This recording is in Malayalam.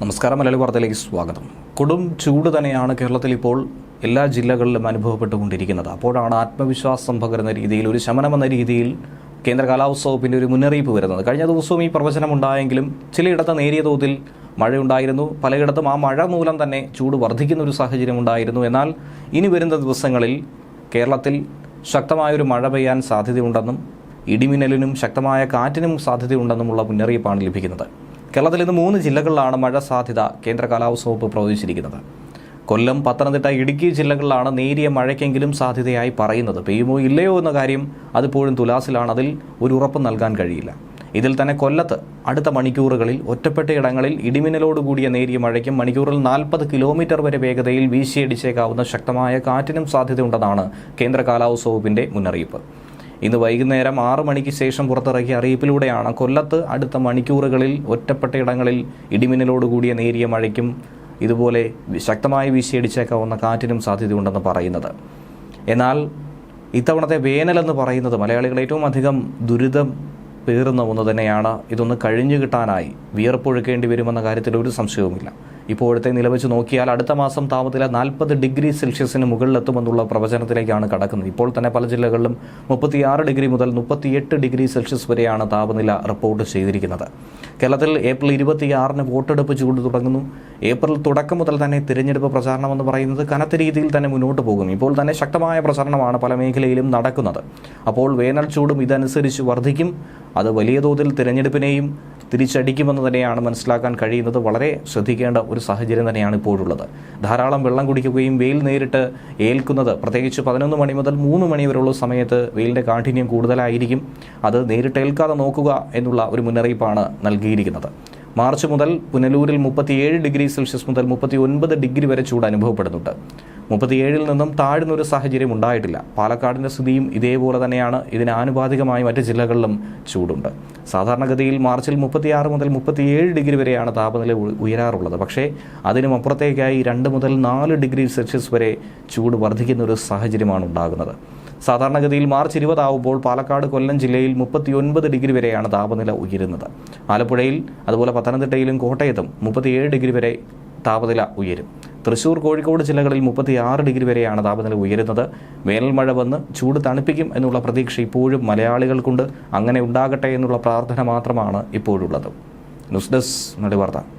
നമസ്കാരം മലയാളി വാർത്തയിലേക്ക് സ്വാഗതം. കൊടും ചൂട് തന്നെയാണ് കേരളത്തിൽ ഇപ്പോൾ എല്ലാ ജില്ലകളിലും അനുഭവപ്പെട്ടുകൊണ്ടിരിക്കുന്നത്. അപ്പോഴാണ് ആത്മവിശ്വാസം പകരുന്ന രീതിയിൽ ഒരു ശമനമെന്ന രീതിയിൽ കേന്ദ്ര കാലാവസ്ഥ വകുപ്പിന്റെ ഒരു മുന്നറിയിപ്പ് വരുന്നത്. കഴിഞ്ഞ ദിവസവും ഈ പ്രവചനം ഉണ്ടായെങ്കിലും ചിലയിടത്ത് നേരിയ തോതിൽ മഴയുണ്ടായിരുന്നു. പലയിടത്തും ആ മഴ മൂലം തന്നെ ചൂട് വർദ്ധിക്കുന്ന ഒരു സാഹചര്യം ഉണ്ടായിരുന്നു. എന്നാൽ ഇനി വരുന്ന ദിവസങ്ങളിൽ കേരളത്തിൽ ശക്തമായൊരു മഴ പെയ്യാൻ സാധ്യതയുണ്ടെന്നും ഇടിമിന്നലിനും ശക്തമായ കാറ്റിനും സാധ്യതയുണ്ടെന്നുമുള്ള മുന്നറിയിപ്പാണ് ലഭിക്കുന്നത്. കേരളത്തിൽ ഇന്ന് മൂന്ന് ജില്ലകളിലാണ് മഴ സാധ്യത കേന്ദ്ര കാലാവസ്ഥ വകുപ്പ് പ്രവചിച്ചിരിക്കുന്നത്. കൊല്ലം പത്തനംതിട്ട ഇടുക്കി ജില്ലകളിലാണ് നേരിയ മഴയ്ക്കെങ്കിലും സാധ്യതയായി പറയുന്നത്. പെയ്യുമോ ഇല്ലയോ എന്ന കാര്യം അതിപ്പോഴും തുലാസിലാണ്. അതിൽ ഒരു ഉറപ്പ് നൽകാൻ കഴിയില്ല. ഇതിൽ തന്നെ കൊല്ലത്ത് അടുത്ത മണിക്കൂറുകളിൽ ഒറ്റപ്പെട്ട ഇടങ്ങളിൽ ഇടിമിന്നലോടുകൂടിയ നേരിയ മഴയ്ക്കും മണിക്കൂറിൽ നാൽപ്പത് കിലോമീറ്റർ വരെ വേഗതയിൽ വീശിയടിച്ചേക്കാവുന്ന ശക്തമായ കാറ്റിനും സാധ്യതയുണ്ടെന്നാണ് കേന്ദ്ര കാലാവസ്ഥ വകുപ്പിന്റെ മുന്നറിയിപ്പ്. ഇന്ന് വൈകുന്നേരം ആറ് മണിക്ക് ശേഷം പുറത്തിറക്കിയ അറിയിപ്പിലൂടെയാണ് കൊല്ലത്ത് അടുത്ത മണിക്കൂറുകളിൽ ഒറ്റപ്പെട്ടയിടങ്ങളിൽ ഇടിമിന്നലോടുകൂടിയ നേരിയ മഴയ്ക്കും ഇതുപോലെ ശക്തമായി വീശിയടിച്ചേക്കാവുന്ന കാറ്റിനും സാധ്യതയുണ്ടെന്ന് പറയുന്നത്. എന്നാൽ ഇത്തവണത്തെ വേനലെന്ന് പറയുന്നത് മലയാളികൾ ഏറ്റവും അധികം ദുരിതം പേറുന്ന ഒന്ന് തന്നെയാണ്. ഇതൊന്ന് കഴിഞ്ഞു കിട്ടാനായി വിയർപ്പൊഴുക്കേണ്ടി വരുമെന്ന കാര്യത്തിൽ ഒരു സംശയവുമില്ല. ഇപ്പോഴത്തെ നില വെച്ച് നോക്കിയാൽ അടുത്ത മാസം താപനില നാൽപ്പത് ഡിഗ്രി സെൽഷ്യസിന് മുകളിലെത്തുമെന്നുള്ള പ്രവചനത്തിലേക്കാണ് കടക്കുന്നത്. ഇപ്പോൾ തന്നെ പല ജില്ലകളിലും മുപ്പത്തിയാറ് ഡിഗ്രി മുതൽ മുപ്പത്തിയെട്ട് ഡിഗ്രി സെൽഷ്യസ് വരെയാണ് താപനില റിപ്പോർട്ട് ചെയ്തിരിക്കുന്നത്. കേരളത്തിൽ ഏപ്രിൽ ഇരുപത്തിയാറിന് വോട്ടെടുപ്പ് ചൂട് തുടങ്ങുന്നു. ഏപ്രിൽ തുടക്കം മുതൽ തന്നെ തിരഞ്ഞെടുപ്പ് പ്രചാരണം എന്ന് പറയുന്നത് കനത്ത രീതിയിൽ തന്നെ മുന്നോട്ട് പോകും ഇപ്പോൾ തന്നെ ശക്തമായ പ്രചാരണമാണ് പല മേഖലയിലും നടക്കുന്നത്. അപ്പോൾ വേനൽ ചൂടും ഇതനുസരിച്ച് വർദ്ധിക്കും. അത് വലിയ തോതിൽ തിരഞ്ഞെടുപ്പിനെയും തിരിച്ചടിക്കുമെന്ന് തന്നെയാണ് മനസ്സിലാക്കാൻ കഴിയുന്നത്. വളരെ ശ്രദ്ധിക്കേണ്ട ഒരു സാഹചര്യം തന്നെയാണ് ഇപ്പോഴുള്ളത്. ധാരാളം വെള്ളം കുടിക്കുകയും വെയിൽ നേരിട്ട് ഏൽക്കുന്നത് പ്രത്യേകിച്ച് പതിനൊന്ന് മണി മുതൽ മൂന്ന് മണി വരെയുള്ള സമയത്ത് വെയിലിന്റെ കാഠിന്യം കൂടുതലായിരിക്കും. അത് നേരിട്ട് ഏൽക്കാതെ നോക്കുക എന്നുള്ള ഒരു മുന്നറിയിപ്പാണ് നൽകിയിരിക്കുന്നത്. മാർച്ച് മുതൽ പുനലൂരിൽ മുപ്പത്തിയേഴ് ഡിഗ്രി സെൽഷ്യസ് മുതൽ മുപ്പത്തി ഒൻപത് ഡിഗ്രി വരെ ചൂട് അനുഭവപ്പെടുന്നുണ്ട്. മുപ്പത്തിയേഴിൽ നിന്നും താഴ്ന്ന ഒരു സാഹചര്യം ഉണ്ടായിട്ടില്ല. പാലക്കാടിന്റെ സ്ഥിതിയും ഇതേപോലെ തന്നെയാണ്. ഇതിന് ആനുപാതികമായി മറ്റ് ജില്ലകളിലും ചൂടുണ്ട്. സാധാരണഗതിയിൽ മാർച്ചിൽ മുപ്പത്തിയാറ് മുതൽ മുപ്പത്തിയേഴ് ഡിഗ്രി വരെയാണ് താപനില ഉയരാറുള്ളത്. പക്ഷേ അതിനും അപ്പുറത്തേക്കായി രണ്ട് മുതൽ നാല് ഡിഗ്രി സെൽഷ്യസ് വരെ ചൂട് വർദ്ധിക്കുന്ന ഒരു സാഹചര്യമാണ് ഉണ്ടാകുന്നത്. സാധാരണഗതിയിൽ മാർച്ച് ഇരുപതാവുമ്പോൾ പാലക്കാട് കൊല്ലം ജില്ലയിൽ മുപ്പത്തിയൊൻപത് ഡിഗ്രി വരെയാണ് താപനില ഉയരുന്നത്. ആലപ്പുഴയിൽ അതുപോലെ പത്തനംതിട്ടയിലും കോട്ടയത്തും മുപ്പത്തിയേഴ് ഡിഗ്രി വരെ താപനില ഉയരും. തൃശൂർ കോഴിക്കോട് ജില്ലകളിൽ മുപ്പത്തിയാറ് ഡിഗ്രി വരെയാണ് താപനില ഉയരുന്നത്. വേനൽ മഴ വന്ന് ചൂട് തണുപ്പിക്കും എന്നുള്ള പ്രതീക്ഷ ഇപ്പോഴും മലയാളികൾക്കുണ്ട്. അങ്ങനെ ഉണ്ടാകട്ടെ എന്നുള്ള പ്രാർത്ഥന മാത്രമാണ് ഇപ്പോഴുള്ളത്. News desk നടുവാർത്ത.